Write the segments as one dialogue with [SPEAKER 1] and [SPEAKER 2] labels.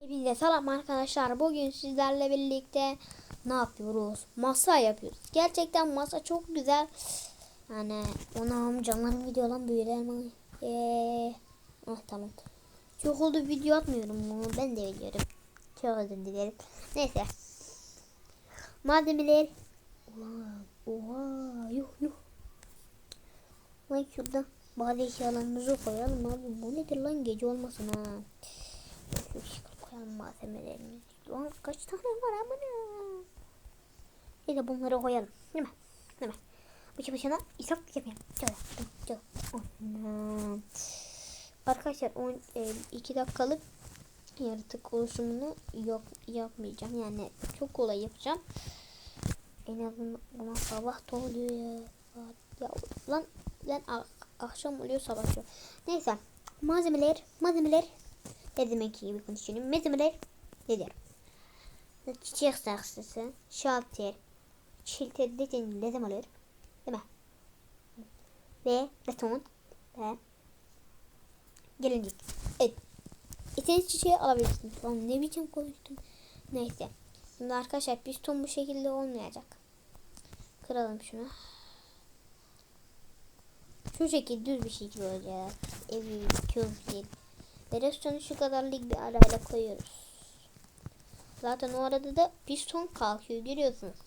[SPEAKER 1] Hepinize selam arkadaşlar. Bugün sizlerle birlikte ne yapıyoruz? Masa yapıyoruz. Gerçekten masa çok güzel. Yani ona canlarım video lan böyle ama. Eee. Ah tamam. Çok oldu video atmıyorum bunu. Ben de biliyorum. Çok özür dilerim. Neyse. Malzemeler. Ulan. Oha. Yuh yuh. Lan şurada bazı eşyalarımızı koyalım abi. Bu nedir lan gece olmasın ha. Koyalım malzemelerimizi. Lan kaç tane var amına. Bir de bunları koyalım. Değil mi? Değil mi? Bıçı bıçına israf yapayım. Şöyle. Şöyle. Anam. Arkadaşlar 2 dakikalık yaratık oluşumunu yok yapmayacağım. Yani çok kolay yapacağım. En azından buna sabah da oluyor ya. Ya lan lan akşam oluyor sabah oluyor. Neyse malzemeler malzemeler ne demek gibi konuşuyorum. Malzemeler nedir? Çiçek saksısı, şalter, çilte dediğin lazım olur. Değil mi? Ve beton ve gelincik. Evet. İstediğiniz çiçeği alabilirsiniz. Lan ne biçim konuştum. Neyse. Şimdi arkadaşlar piston bu şekilde olmayacak. Kıralım şunu. Şu şekilde düz bir şekilde olacak. Evi çok restoranı şu kadarlık bir arayla koyuyoruz. Zaten o arada da piston kalkıyor görüyorsunuz.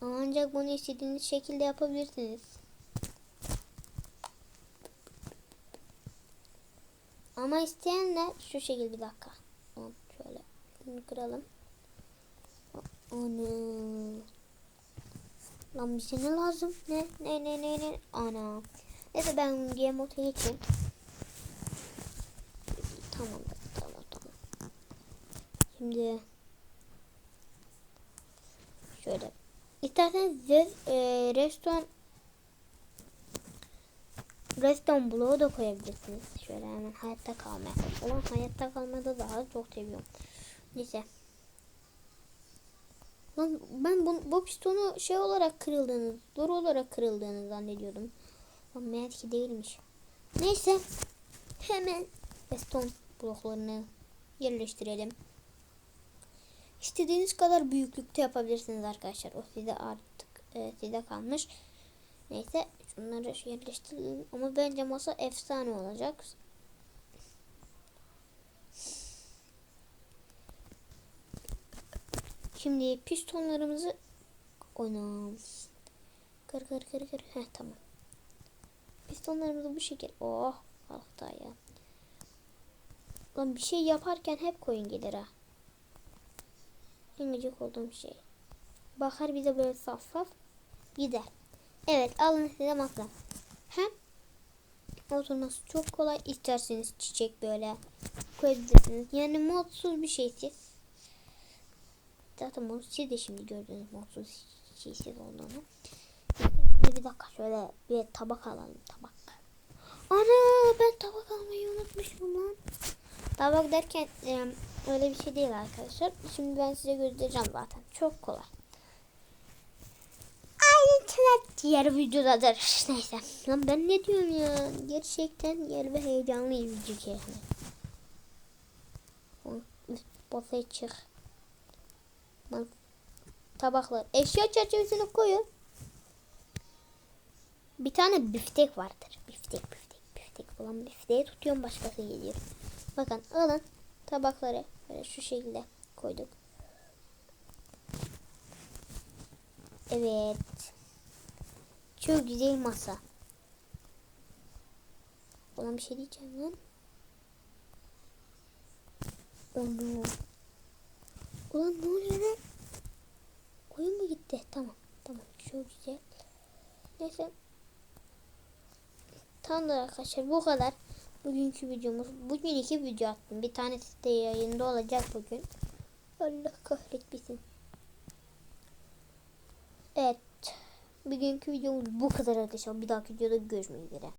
[SPEAKER 1] Ancak bunu istediğiniz şekilde yapabilirsiniz. Ama isteyenler şu şekilde bir dakika. Şöyle kıralım. Ana. Lan bize ne lazım? Ne ne ne ne ne? Ana. Neyse ben game moda geçeyim. Tamam tamam tamam. Şimdi şöyle. İsterseniz e, restoran restoran bloğu da koyabilirsiniz. Şöyle hemen hayatta kalmaya. Ulan hayatta kalmada daha çok seviyorum. Neyse. Lan ben bu, bu pistonu şey olarak kırıldığını, doğru olarak kırıldığını zannediyordum. Ama meğer ki değilmiş. Neyse. Hemen piston bloklarını yerleştirelim. İstediğiniz kadar büyüklükte yapabilirsiniz arkadaşlar. O size artık e, size kalmış. Neyse şunları yerleştirelim. Ama bence masa efsane olacak. Şimdi pistonlarımızı ona kır kır kır kır. Heh tamam. Pistonlarımızı bu şekil. Oh hatta ya. Lan bir şey yaparken hep koyun gelir ha. En olduğum şey. Bakar bize böyle saf saf gider. Evet alın size masa. Hem oturması çok kolay. İsterseniz çiçek böyle koyabilirsiniz. Yani modsuz bir şeysiz. Zaten bunu siz de şimdi gördünüz modsuz şeysiz olduğunu. Bir dakika şöyle bir tabak alalım tabak. Ana ben tabak almayı unutmuşum lan. Tabak derken e, öyle bir şey değil arkadaşlar. Şimdi ben size göstereceğim zaten. Çok kolay. Ayrıntılar diğer videodadır. Neyse. Lan ben ne diyorum ya? Gerçekten yer ve heyecanlıyım video. Üst basaya çık. Lan tabaklar. Eşya çerçevesine koyun. Bir tane biftek vardır. Biftek biftek biftek falan bifteği tutuyorum başkası geliyor. Bakın alın tabakları böyle şu şekilde koyduk. Evet. Çok güzel masa. Ulan bir şey diyeceğim lan. Onu. Ulan ne oluyor lan? Oyun mu gitti? Tamam. Tamam. Çok güzel. Neyse. Tamamdır arkadaşlar. Bu kadar. Bugünkü videomuz. Bugün iki video attım. Bir tanesi de yayında olacak bugün. Allah kahretmesin. Evet. Bugünkü videomuz bu kadar arkadaşlar. Bir dahaki videoda görüşmek üzere.